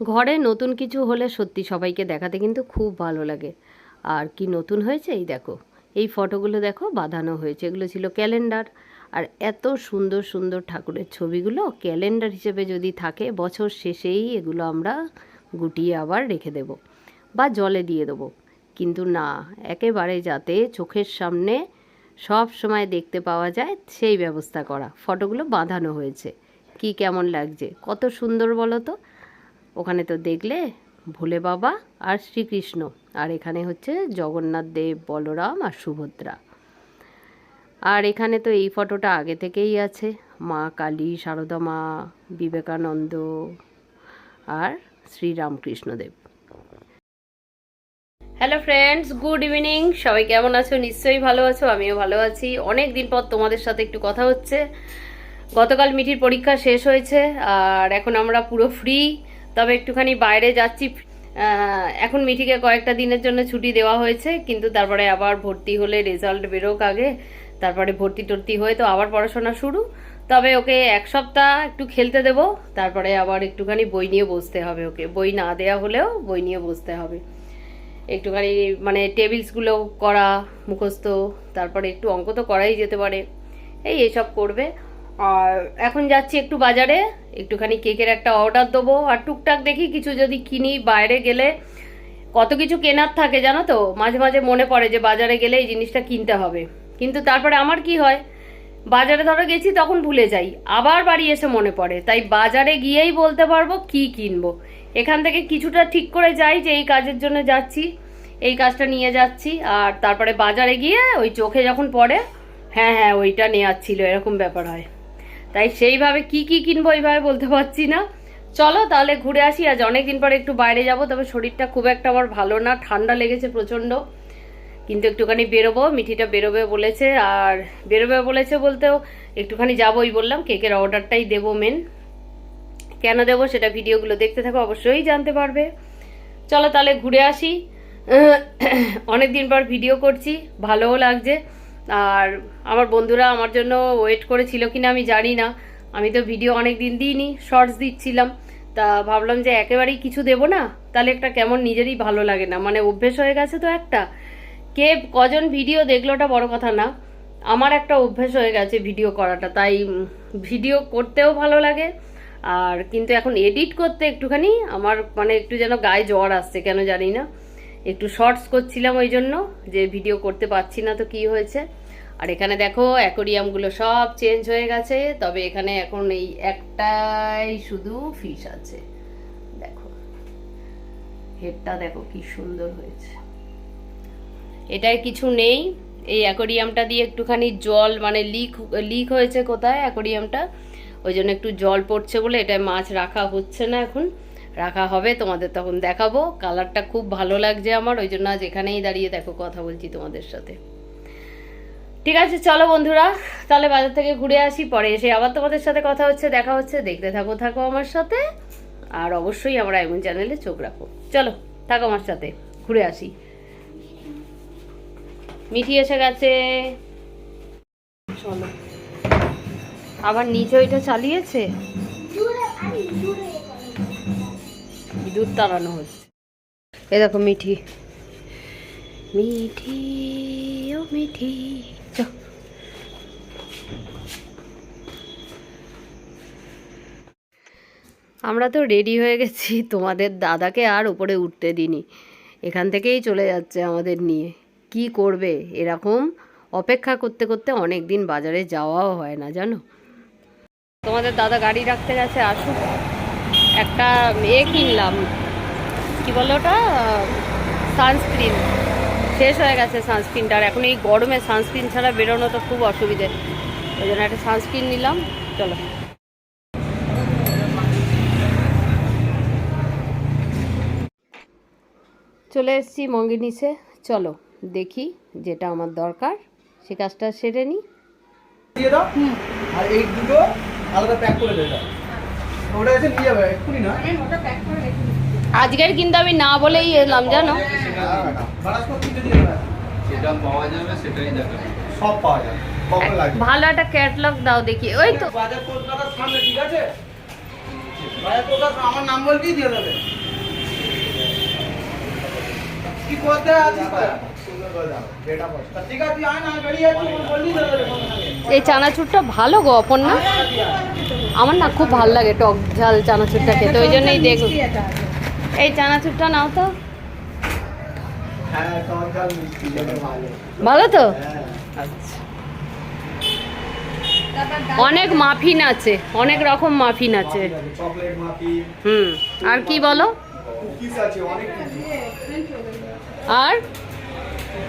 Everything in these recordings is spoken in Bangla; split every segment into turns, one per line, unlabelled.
ঘরে নতুন কিছু হলে সত্যি সবাইকে দেখাতে কিন্তু খুব ভালো লাগে। আর কি নতুন হয়েছে, এই দেখো। এই ফটোগুলো দেখো, বাঁধানো হয়েছে। এগুলো ছিল ক্যালেন্ডার। আর এত সুন্দর সুন্দর ঠাকুরের ছবিগুলো ক্যালেন্ডার হিসেবে যদি থাকে, বছর শেষেই এগুলো আমরা গুটিয়ে আবার রেখে দেব বা জলে দিয়ে দেবো। কিন্তু না, একেবারে যাতে চোখের সামনে সব সময় দেখতে পাওয়া যায়, সেই ব্যবস্থা করা। ফটোগুলো বাঁধানো হয়েছে। কি কেমন লাগছে? কত সুন্দর বলো তো? ওখানে তো দেখলে ভোলে বাবা আর শ্রীকৃষ্ণ। আর এখানে হচ্ছে জগন্নাথ দেব, বলরাম আর সুভদ্রা। আর এখানে তো এই ফটোটা আগে থেকেই আছে। মা কালী, সারদা মা, বিবেকানন্দ আর Shri Ramakrishna Dev. Hello friends good evening সবাই কেমন আছো? নিশ্চয়ই ভালো আছো, আমিও ভালো আছি। অনেক দিন পর তোমাদের সাথে একটু কথা হচ্ছে। গতকাল মিঠির পরীক্ষা শেষ হয়েছে, আর এখন আমরা পুরো ফ্রি তবে একটুখানি বাইরে যাচ্ছি। এখন মিঠিকে কয়েকটা দিনের জন্য ছুটি দেওয়া হয়েছে, কিন্তু তারপরে আবার ভর্তি হলে রেজাল্ট বেরোক আগে। তারপরে ভর্তি টর্তি হয়ে তো আবার পড়াশোনা শুরু। তবে ওকে এক সপ্তাহ একটু খেলতে দেবো, তারপরে আবার একটুখানি বই নিয়ে বসতে হবে ওকে। বই না দেয়া হলেও বই নিয়ে বসতে হবে। একটুখানি মানে টেবিলসগুলো করা, মুখস্থ, তারপরে একটু অঙ্ক তো করাই যেতে পারে। এই এসব করবে। আর এখন যাচ্ছি একটু বাজারে, একটুখানি কেকের একটা অর্ডার দেবো। আর টুকটাক দেখি কিছু যদি কিনি বাইরে গেলে, কত কিছু কেনার থাকে জানো তো? মাঝে মাঝে মনে পড়ে যে বাজারে গেলে এই জিনিসটা কিনতে হবে। কিন্তু তারপরে আমার কি হয়, বাজারে ধরো গেছি তখন ভুলে যাই। আবার বাড়ি এসে মনে পড়ে, তাই বাজারে গিয়েই বলতে পারব কি কিনবো। এখান থেকে কিছুটা ঠিক করে যাই যে এই কাজের জন্য যাচ্ছি, এই কাজটা নিয়ে যাচ্ছি। আর তারপরে বাজারে গিয়ে ওই চোখে যখন পড়ে হ্যাঁ হ্যাঁ ওইটা নেওয়ার ছিল, এরকম ব্যাপার হয়। তাই সেইভাবে কি কি কিনবো এইভাবে বলতে পারছি না। চলো তাহলে ঘুরে আসি, আজ অনেকদিন পরে একটু বাইরে যাব, তবে শরীরটা খুব একটা আমার ভালো না, ঠান্ডা লেগেছে প্রচণ্ড। কিন্তু একটুখানি বেরোবো, মিঠিটা বেরোবে বলেছে, আর বেরোবে বলেছে বলতেও একটুখানি যাবোই বললাম, কেকের অর্ডারটাই দেবো মেন কেন দেবো সেটা ভিডিওগুলো দেখতে থাকো, অবশ্যই জানতে পারবে। চলো তাহলে ঘুরে আসি। অনেক দিন পর ভিডিও করছি, ভালোও লাগছে। আর আমার বন্ধুরা আমার জন্য ওয়েট করেছিল কিনা আমি জানি না। আমি তো ভিডিও অনেক দিন দিইনি শর্টস দিচ্ছিলাম। তা ভাবলাম যে একেবারেই কিছু দেবো না, তাহলে একটা কেমন নিজেরই ভালো লাগে না। মানে অভ্যেস হয়ে গেছে তো একটা। কে কজন ভিডিও দেখলোটা বড় কথা না। আমার একটা অভ্যেস হয়ে গেছে ভিডিও করাটা, তাই ভিডিও করতেও ভালো লাগে। আর কিন্তু এখন এডিট করতে একটুখানি আমার মানে একটু যেন গায়ে জ্বর আসছে, কেন জানি না। একটু শর্টস করছিলাম ওই জন্য, যে ভিডিও করতে পারছি না তো কি হয়েছে। আর এখানে দেখো, অ্যাকোরিয়ামগুলো সব চেঞ্জ হয়ে গেছে, তবে এখানে এখন এই একটাই শুধু ফিশ আছে। দেখো হেডটা দেখো কি সুন্দর হয়েছে। এটায় কিছু নেই, এই অ্যাকোরিয়ামটা দিয়ে একটুখানি জল মানে লিক লিক হয়েছে কোথায় অ্যাকোরিয়ামটা? ওই জন্য একটু জল পড়ছে বলে, এটায় মাছ রাখা হচ্ছে না এখন। রাখা হবে, তোমাদের তখন দেখাবো। কালারটা খুব ভালো লাগছে আমার, ওই জন্য আজ এখানেই দাঁড়িয়ে দেখো, কথা বলছি তোমাদের সাথে। ঠিক আছে, চলো বন্ধুরা, তাহলে বাজার থেকে ঘুরে আসি, পরে এসে আবার তোমাদের সাথে কথা হচ্ছে, দেখা হচ্ছে, দেখতে থাকো থাকো আমার সাথে। আর অবশ্যই আমরা এমন চ্যানেলে চোখ রাখো। চলো, থাকো আমার সাথে, ঘুরে আসি। মিঠি এসে গেছে। চলো। আবার নিচে ওইটা চালিয়েছে? দুধ তাড়ানো হচ্ছে। এ দেখো মিঠি। মিঠি, ও মিঠি আমরা তো রেডি হয়ে গেছি, তোমাদের দাদাকে আর উপরে উঠতে দিনি এখান থেকেই চলে যাচ্ছে আমাদের নিয়ে। কি করবে? এরকম অপেক্ষা করতে করতে অনেক দিন বাজারে যাওয়াও হয় না, জানো? তোমাদের দাদা গাড়ি রাখতে গেছে, আসুক। একটা এ কিনলাম। কি বলো ওটা? সানস্ক্রিন। শেষ হয়ে গেছে সানস্ক্রিনটা। আর এখন এই গরমে সানস্ক্রিন ছাড়া বেরোনো তো খুব অসুবিধে। ওই জন্য একটা সানস্ক্রিন নিলাম। চলো। চলে এসেছি মঙ্গিনিসে চলো দেখি যেটা আমার দরকার। সে কাজটা সেরে নিই
দিয়ে দাও। আর এই দুটো আলাদা প্যাক করে দাও। ওটা এসে নিয়ে যাবে এক্ষুনি না?
আজকের কিন্তু আমি না বলেই এলাম জানো?
পাওয়া যাবে সেটাই
সব পাওয়া
ভালো একটা ক্যাটলগ দাও দেখি। ওই তো
বাজার কলকাতার সামনে ঠিক আছে? ভাইয়া তোকে আমার নাম বলবি দিয়ে দেবে। কি করতে আছিস
এই চানাচুরটা ভালো গো না আমার না খুব ভালো লাগে টক ঝাল চানাচুরটা খেতে ওই জন্যই দেখ। এই চানাচুরটা নাও তো।
ভালো
তো? অনেক মাফিন আছে অনেক রকম মাফিন আছে। হুম আর কি বলো? আর?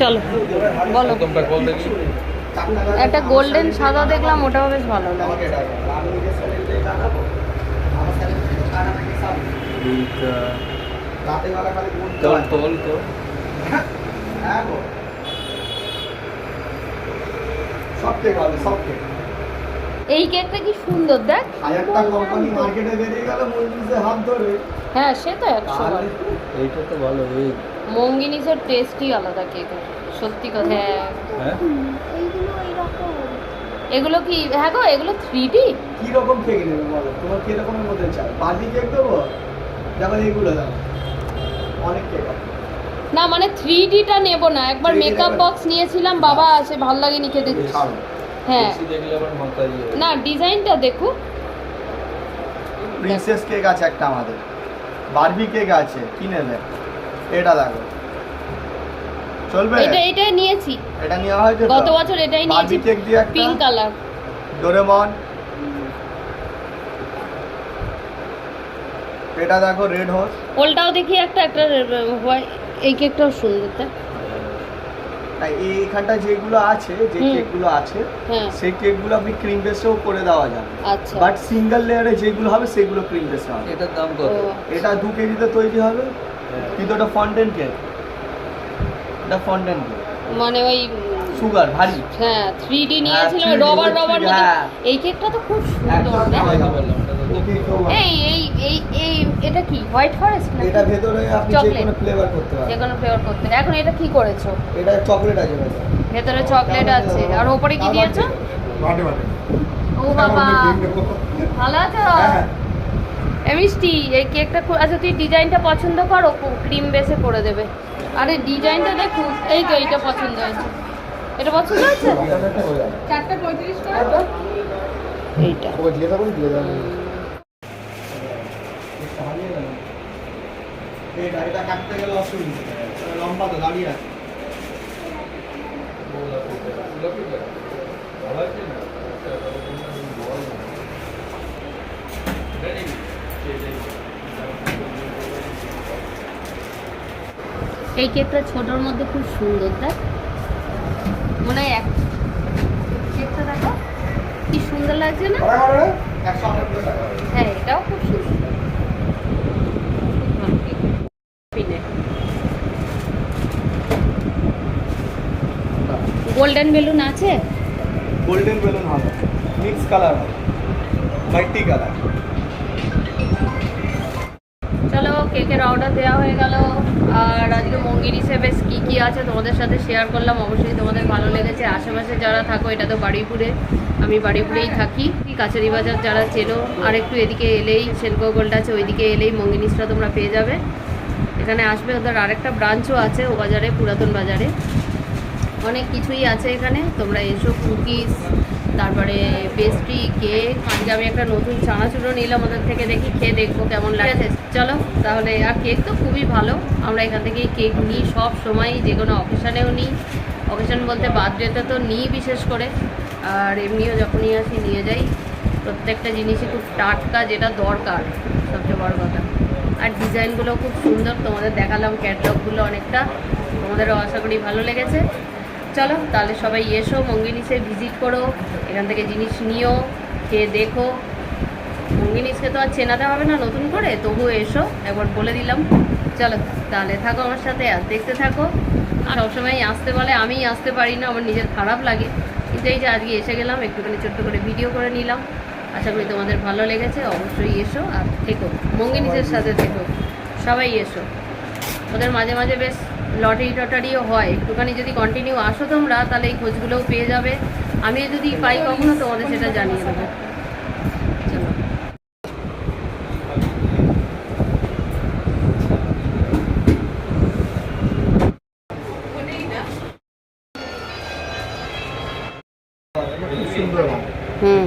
চলো বলো। একটা গোল্ডেন সাদা দেখলাম ওটাও বেশ ভালো লাগে।
সবথেকে
এই কেকটা কি সুন্দর দেখ।
হাজারটা কোম্পানি মার্কেটে বেরিয়ে গেল মজলিসে হাত ধরে।
হ্যাঁ সে তো একশো
এইটা তো ভালো এই
মঙ্গিনিসের টেস্টই আলাদা কেকের সত্যি কথা। হ্যাঁ।
হ্যাঁ?
এগুলো কি হ্যাঁ গো এগুলো থ্রি ডি
কি রকম কেক নেবে বলো? তোমার কি রকমের মধ্যে চাই? বার্থডে কেক দেবো? যেমন এইগুলো দাও। অনেক কেক
না মানে থ্রি ডিটা নেব না। একবার মেকআপ বক্স নিয়েছিলাম বাবা আছে ভালো লাগেনি খেতে। হয়। না ডিজাইনটা দেখো।
প্রিন্সেস কেক আছে একটা আমাদের। বারবি কেক আছে কি নেবে? এটা দেখো। চলবে?
এটা এটাই নিয়েছি।
এটা নেওয়া হয়েছে
গত বছর এটাই নিয়েছি।
কেক দিয়ে একটা
পিঙ্ক কালার
ডোরেমন এটা দেখো রেড হোস
ওলটাও দেখি একটা একটা এই কেকটাও সুন্দর তাই
এইখানটা যেগুলো আছে যে কেকগুলো আছে
হ্যাঁ।
সেই কেকগুলো আপনি ক্রিম বেসেও করে দেওয়া যাবে।
আচ্ছা।
বাট সিঙ্গেল লেয়ারে যেগুলো হবে সেগুলো ক্রিম বেসে হবে।
এটার দাম কত?
এটা দু কেজিতে তৈরি হবে। কিন্তু ওটা ফন্টেন কেক এটা ফন্টেন কেক
মানে ওই
সুগার ভারী।
হ্যাঁ থ্রি ডি
হ্যাঁ,
নিয়েছিলাম
3D
রবার রবার
হ্যাঁ।
এই কেকটা তো খুব সুন্দর
এটা।
এই এই এই এই এটা কি হোয়াইট ফরেস্ট না
এটা ভেতরে আপনি যে কোনো ফ্লেভার করতে পারেন।
যে কোনো ফ্লেভার করতে এখন এটা কি করেছ?
এটা চকলেট আছে ভেতরে।
চকলেট আছে। আর ওপরে কি দিয়েছ?
বাটে বাটে।
ও বাবা ভালো আছো?
হ্যাঁ।
মিষ্টি এই কেকটা খুব আচ্ছা তুই ডিজাইনটা পছন্দ করো ক্রিম বেসে করে দেবে। আরে ডিজাইনটা দেখুন এই তো এইটা পছন্দ হয়েছে। এটা পছন্দ হয়েছে? চারটা পঁয়ত্রিশ টাকা এইটা।
লম্বা তো দাঁড়িয়ে আছে।
এই কেকটা ছোটোর মধ্যে খুব সুন্দর দেখ। মনে হয় এক কেকটা দেখো কি সুন্দর লাগছে না? হ্যাঁ এটাও খুব সুন্দর। গোল্ডেন বেলুন আছে?
গোল্ডেন বেলুন হবে। মিক্স কালার হবে। Multi colour.
কেকের অর্ডার দেওয়া হয়ে গেল। আর আজকে মঙ্গির হিসেবে কী কী আছে তোমাদের সাথে শেয়ার করলাম, অবশ্যই তোমাদের ভালো লেগেছে। আশেপাশে যারা থাকো, এটা তো বাড়িপুরে, আমি বাড়িপুরেই থাকি। কাছারি বাজার যারা চেনো, আর একটু এদিকে এলেই সেনকো গোল্ড আছে, ওইদিকে এলেই মঙ্গিনিসটা তোমরা পেয়ে যাবে। এখানে আসবে ওদের আরেকটা ব্রাঞ্চও আছে, ও বাজারে, পুরাতন বাজারে। অনেক কিছুই আছে এখানে, তোমরা এসো কুকিজ তারপরে পেস্ট্রি কেক আজকে আমি একটা নতুন চানাচুরও নিলাম ওদের থেকে, দেখি খেয়ে দেখব কেমন লাগে। চলো, তাহলে আর কেক তো খুবই ভালো। আমরা এখান থেকে কেক নিই সব সময়, যে কোনো অকেশানেও নিই। অকেশান বলতে বার্থডেতে তো নিই বিশেষ করে। আর এমনিও যখনই আসি নিয়ে যাই। প্রত্যেকটা জিনিসই খুব টাটকা, যেটা দরকার, সবচেয়ে বড় কথা। আর ডিজাইনগুলো খুব সুন্দর, তোমাদের দেখালাম ক্যাটলগগুলো অনেকটা। তোমাদেরও আশা করি ভালো লেগেছে। চলো, তাহলে সবাই এসো মঙ্গিনিসে ভিজিট করো, এখান থেকে জিনিস নিও, খেয়ে দেখো। মঙ্গিনিসকে তো আর চেনাতে হবে না নতুন করে, তবুও এসো, একবার বলে দিলাম। চলো, তাহলে থাকো আমার সাথে, আর দেখতে থাকো। আর সবসময় আসতে বলে আমি আসতে পারি না, আমার নিজের খারাপ লাগে। কিন্তু এই যে আজকে এসে গেলাম, একটুখানি ছোট্ট করে ভিডিও করে নিলাম। আশা করি তোমাদের ভালো লেগেছে, অবশ্যই এসো আর থেকো। মঙ্গিনিসের সাথে থেকো। সবাই এসো। ওদের মাঝে মাঝে বেশ লটারি টটারিও হয়। একটুখানি যদি কন্টিনিউ আসো তোমরা তাহলে এই খোঁজগুলোও পেয়ে যাবে। আমিও যদি পাই কখনো তোমাদের সেটা জানিয়ে দেবো। হুম।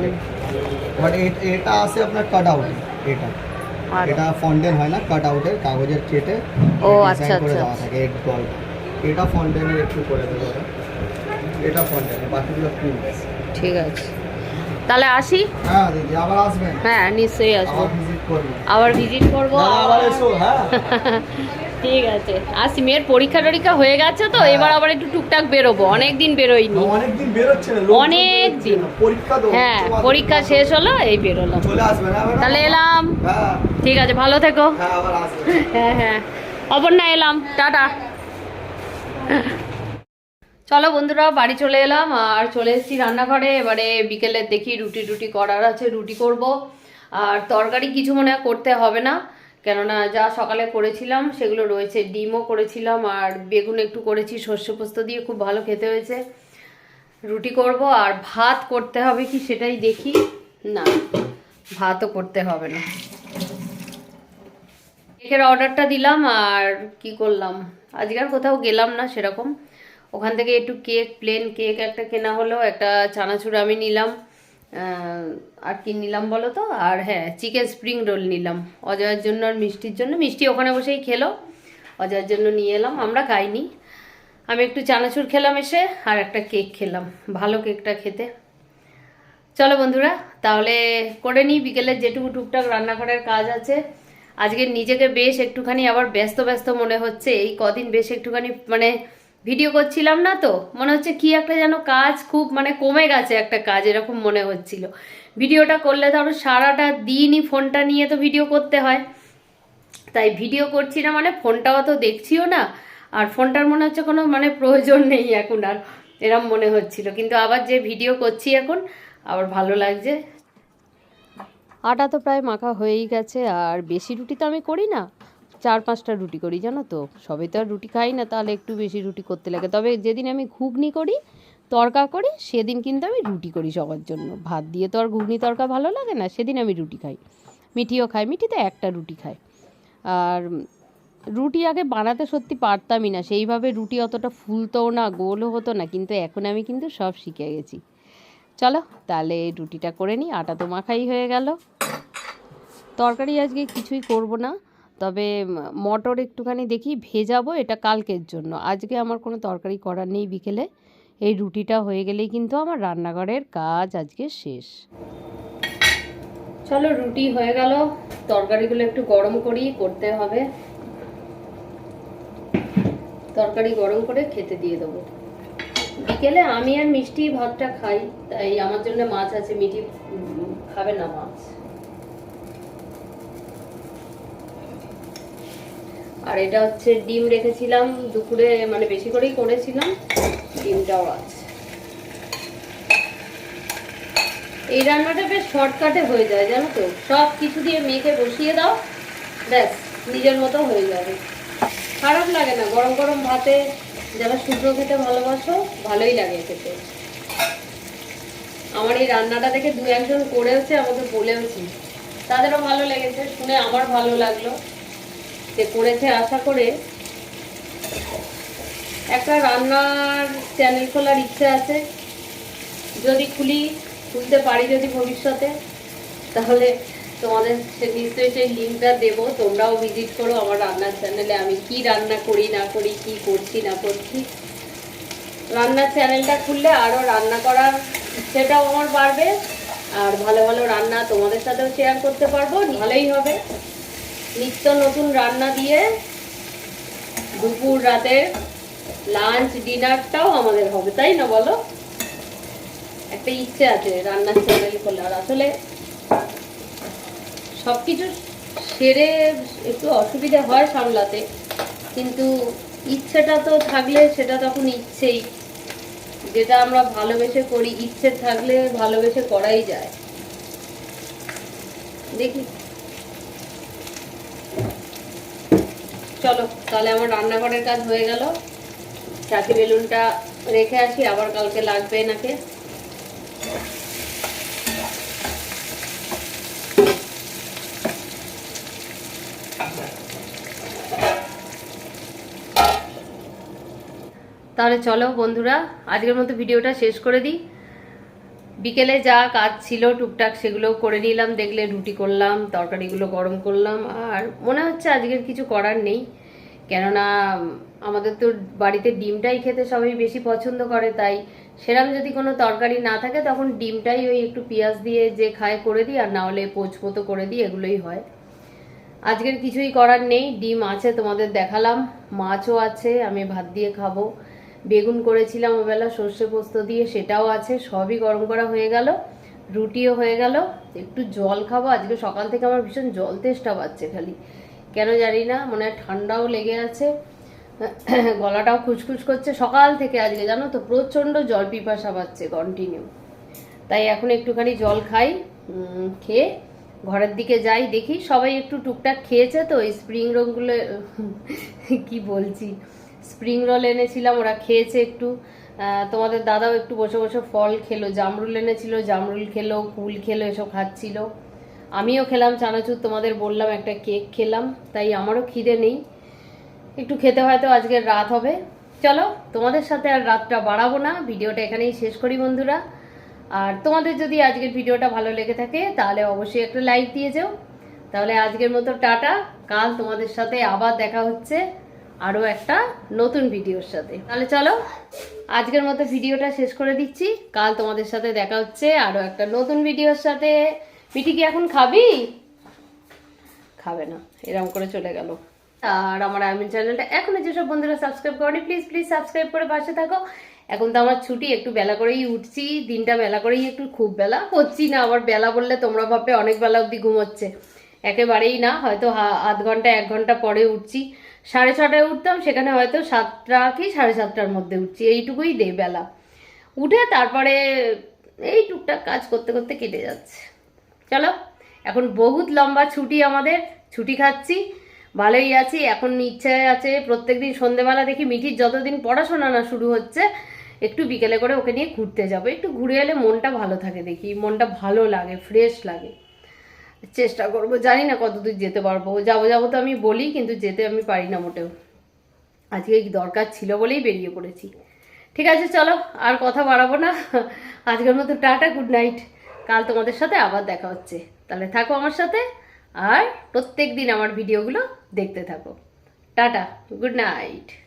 বাট এটা আছে আপনার কাট আউট এটা। এটা ফন্ডেন হয় না কাট আউটের কাগজের কেটে
ও, আচ্ছা, আচ্ছা।
দেওয়া থাকে এক গল্প এটা ফন্ডেনের একটু করে দেবো। এটা ফন্ডেনের বাকিগুলো প্রিন্ট
ঠিক আছে। তাহলে আসি?
হ্যাঁ দিদি আবার আসবেন।
হ্যাঁ নিশ্চয়ই আসব।
আবার ভিজিট করবেন
আবার ভিজিট করব
আবার এসো হ্যাঁ।
ঠিক আছে। আসি মেয়ের পরীক্ষা টরীক্ষা হয়ে গেছে তো
হ্যাঁ।
এবার আবার একটু টুকটাক বেরোবো। অনেক দিন বেরোইনি
অনেকদিন বেরোচ্ছে না লোকজন
অনেক দিন।
পরীক্ষা
হ্যাঁ পরীক্ষা শেষ হলো এই বেরোলাম। তাহলে এলাম।
হ্যাঁ।
ঠিক আছে ভালো থেকো।
হ্যাঁ
হ্যাঁ হ্যাঁ। অপর্ণা এলাম। টাটা। চলো বন্ধুরা বাড়ি চলে এলাম আর চলে এসেছি রান্নাঘরে। এবারে বিকেলে দেখি রুটি টুটি করার আছে রুটি করব। আর তরকারি কিছু মনে হয় করতে হবে না কেননা যা সকালে করেছিলাম সেগুলো রয়েছে। ডিমও করেছিলাম আর বেগুন একটু করেছি সর্ষে পোস্ত দিয়ে খুব ভালো খেতে হয়েছে। রুটি করব আর ভাত করতে হবে কি সেটাই দেখি। না ভাতও করতে হবে না। কেকের অর্ডারটা দিলাম আর কি করলাম? আজকে আর কোথাও গেলাম না সেরকম। ওখান থেকে একটু কেক প্লেন কেক একটা কেনা হলো, একটা চানাচুর আমি নিলাম আর কি নিলাম বলো তো? আর হ্যাঁ চিকেন স্প্রিং রোল নিলাম। অজয়ের জন্য আর মিষ্টির জন্য। মিষ্টি ওখানে বসেই খেলো। অজয়ের জন্য নিয়ে এলাম, আমরা খাইনি। আমি একটু চানাচুর খেলাম এসে, আর একটা কেক খেলাম। ভালো কেকটা খেতে। চলো বন্ধুরা, তাহলে করে নিই। বিকেলে যেটুকু টুকটাক রান্নাঘরের কাজ আছে আজকে নিজেকে বেশ একটুখানি আবার ব্যস্ত ব্যস্ত মনে হচ্ছে। এই কদিন বেশ একটুখানি মানে ভিডিও করছিলাম না তো, মনে হচ্ছে কি একটা যেন কাজ খুব মানে কমে গেছে একটা কাজ, এরকম মনে হচ্ছিল। ভিডিওটা করলে ধরো সারাটা দিনই ফোনটা নিয়ে তো ভিডিও করতে হয়। তাই ভিডিও করছি না মানে ফোনটাও তো দেখছিও না, আর ফোনটার মনে হচ্ছে কোনো মানে প্রয়োজন নেই এখন আর, এরম মনে হচ্ছিল। কিন্তু আবার যে ভিডিও করছি এখন, আবার ভালো লাগছে। আটা তো প্রায় মাখা হয়েই গেছে, আর বেশি রুটি তো আমি করি না। চার পাঁচটা রুটি করি, জানো তো? সবাই তো আর রুটি খাই না, তাহলে একটু বেশি রুটি করতে লাগে। তবে যেদিন আমি ঘুগনি করি, তরকা করি, সেদিন কিন্তু আমি রুটি করি সবার জন্য। ভাত দিয়ে তো আর ঘুগনি তরকা ভালো লাগে না, সেদিন আমি রুটি খাই। মিঠিও খাই মিঠি তো একটা রুটি খায় আর রুটি আগে বানাতে সত্যি পারতামই না, সেইভাবে রুটি অতটা ফুলতো না, গোলও হতো না, কিন্তু এখন আমি কিন্তু সব শিখে গেছি। চলো, তাহলে রুটিটা করে নিই, আটা তো মাখাই হয়ে গেল। তরকারি আজকে কিছুই করব না, তবে মটর একটুখানি দেখি ভেজাবো, এটা কালকের জন্য। আজকে আমার কোনো তরকারি করার নেই বিকেলে, এই রুটিটা হয়ে গেলেই কিন্তু আমার রান্নাঘরের কাজ আজকে শেষ। চলো, রুটি হয়ে গেল, তরকারিগুলো একটু গরম করি, করতে হবে। তরকারি গরম করে খেতে দিয়ে দেবো। বিকেলে আমি আর মিষ্টি ভাতটা খাই তাই আমার জন্য মাছ আছে উম, খাবে না মাছ। আর এটা হচ্ছে ডিম রেখেছিলাম দুপুরে মানে বেশি করেই করেছিলাম ডিমটাও আছে। এই রান্নাটা বেশ শর্টকাটে হয়ে যায় জানো তো? সব কিছু দিয়ে মেখে বসিয়ে দাও ব্যাস নিজের মতো হয়ে যাবে। খারাপ লাগে না গরম গরম ভাতে যারা শুকনো খেতে ভালোবাসো, ভালোই লাগে খেতে। আমার এই রান্নাটা দেখে দু একজন করেওছে, আমাকে বলেওছি। তাদেরও ভালো লেগেছে, শুনে আমার ভালো লাগল যে করেছে আশা করে। একটা রান্নার চ্যানেল খোলার ইচ্ছে আছে। যদি খুলি, খুলতে পারি যদি ভবিষ্যতে, তাহলে তোমাদের নিশ্চয়ই সেই লিঙ্কটা দেবো, তোমরাও ভিজিট করো আমার রান্নার চ্যানেলে আমি কি রান্না করি, না করি, কি করছি, না করছি। রান্নার চ্যানেলটা খুললে আরও রান্না করার ইচ্ছেটাও আমার বাড়বে। আর ভালো ভালো রান্না তোমাদের সাথেও শেয়ার করতে পারব, ভালোই হবে। নিত্য নতুন রান্না দিয়ে দুপুর রাতের লাঞ্চ ডিনারটাও আমাদের হবে, তাই না বলো? একটা ইচ্ছে আছে রান্নার চ্যানেল খোলার। আসলে সব কিছু সেরে একটু অসুবিধা হয় সামলাতে, কিন্তু ইচ্ছেটা তো থাকলে সেটা তখন ইচ্ছেই। যেটা আমরা ভালোবেসে করি, ইচ্ছে থাকলে ভালোবেসে করাই যায়। দেখি। চলো, তাহলে আমার রান্নাঘরের কাজ হয়ে গেল। চাকি বেলুনটা রেখে আসি, আবার কালকে লাগবে নাকি? তাহলে চলো বন্ধুরা, আজকের মতো ভিডিওটা শেষ করে দিই। বিকেলে যা কাজ ছিল টুকটাক সেগুলো করে নিলাম, দেখলে রুটি করলাম, তরকারিগুলো গরম করলাম, আর মনে হচ্ছে আজকের কিছু করার নেই। কেননা, আমাদের তো বাড়িতে ডিমটাই খেতে সবাই বেশি পছন্দ করে, তাই সেরকম যদি কোনো তরকারি না থাকে, তখন ডিমটাই ওই একটু পেঁয়াজ দিয়ে যে খায় করে দিই, আর না হলে পোচ মতো করে দিই, এগুলোই হয়। আজকের কিছুই করার নেই, ডিম আছে তোমাদের দেখালাম, মাছও আছে, আমি ভাত দিয়ে খাব। বেগুন করেছিলাম ওবেলা, সর্ষে পোস্ত দিয়ে, সেটাও আছে, সবই গরম করা হয়ে গেল, রুটিও হয়ে গেল। একটু জল খাব, আজকে সকাল থেকে আমার ভীষণ জল তেষ্টা পাচ্ছে খালি। কেন জানি না, মনে হয় ঠান্ডাও লেগে আছে, গলাটাও খুচখুচ করছে সকাল থেকে আজকে, জানো তো, প্রচণ্ড জল পিপাসা পাচ্ছে কন্টিনিউ তাই এখন একটুখানি জল খাই খেয়ে ঘরের দিকে যাই, দেখি সবাই একটু টুকটাক খেয়েছে তো স্প্রিং রোলগুলো কি বলছি? স্প্রিং রোল এনেছিলাম, ওরা খেয়েছে একটু। তোমাদের দাদাও একটু বসে বসে ফল খেলো, জামরুল এনেছিল, জামরুল খেলো, কুল খেলো, এসব খাচ্ছিল। আমিও খেলাম চানাচুর, তোমাদের বললাম একটা কেক খেলাম, তাই আমারও খিদে নেই। একটু খেতে হয়তো আজকে রাত হবে। চলো, তোমাদের সাথে আর রাতটা বাড়াবো না, ভিডিওটা এখানেই শেষ করি বন্ধুরা। আর তোমাদের যদি আজকের ভিডিওটা ভালো লেগে থাকে, তাহলে অবশ্যই একটা লাইক দিয়ে যাও। তাহলে আজকের মতো টাটা, কাল তোমাদের সাথে আবার দেখা হচ্ছে। আরও একটা নতুন ভিডিওর সাথে। তাহলে চলো, আজকের মতো ভিডিওটা শেষ করে দিচ্ছি। কাল তোমাদের সাথে দেখা হচ্ছে আরও একটা নতুন ভিডিওর সাথে। মিঠি কি এখন খাবি? খাবে না এরকম করে চলে গেল। আর আমার আমিন চ্যানেলটা এখনও যেসব বন্ধুরা সাবস্ক্রাইব করেনি প্লিজ প্লিজ সাবস্ক্রাইব করে পাশে থাকো। এখন তো আমার ছুটি, একটু বেলা করেই উঠছি, দিনটা বেলা করেই একটু খুব বেলা। হচ্ছি না, আবার বেলা বললে তোমরা ভাববে অনেক বেলা অবধি ঘুমোচ্ছে। একেবারেই না, হয়তো আধ ঘণ্টা, এক ঘণ্টা পরে উঠছি। সাড়ে ছটায় উঠতাম, সেখানে হয়তো সাতটা কি সাড়ে সাতটার মধ্যে উঠছি, এইটুকুই দে বেলা উঠে তারপরে এই টুকটাক কাজ করতে করতে কেটে যাচ্ছে। চলো, এখন বহুত লম্বা ছুটি আমাদের, ছুটি খাচ্ছি, ভালোই আছি, এখন ইচ্ছে আছে প্রত্যেকদিন সন্ধেবেলা দেখি মিঠির যতদিন পড়াশোনা না শুরু হচ্ছে, একটু বিকেলে করে ওকে নিয়ে ঘুরতে যাব। একটু ঘুরে এলে মনটা ভালো থাকে দেখি, মনটা ভালো লাগে ফ্রেশ লাগে। চেষ্টা করব। জানি না কতদূর যেতে পারব। যাব যাব তো আমি বলি, কিন্তু যেতে আমি পারি না মোটেও। আজকে দরকার ছিল বলেই বেরিয়ে পড়েছি। ঠিক আছে, চলো, আর কথা বাড়াবো না। আজকের মতো টাটা, গুড নাইট। কাল তোমাদের সাথে আবার দেখা হচ্ছে। তাহলে থাকো আমার সাথে, আর প্রত্যেক দিন আমার ভিডিওগুলো দেখতে থাকো। Tata, good night.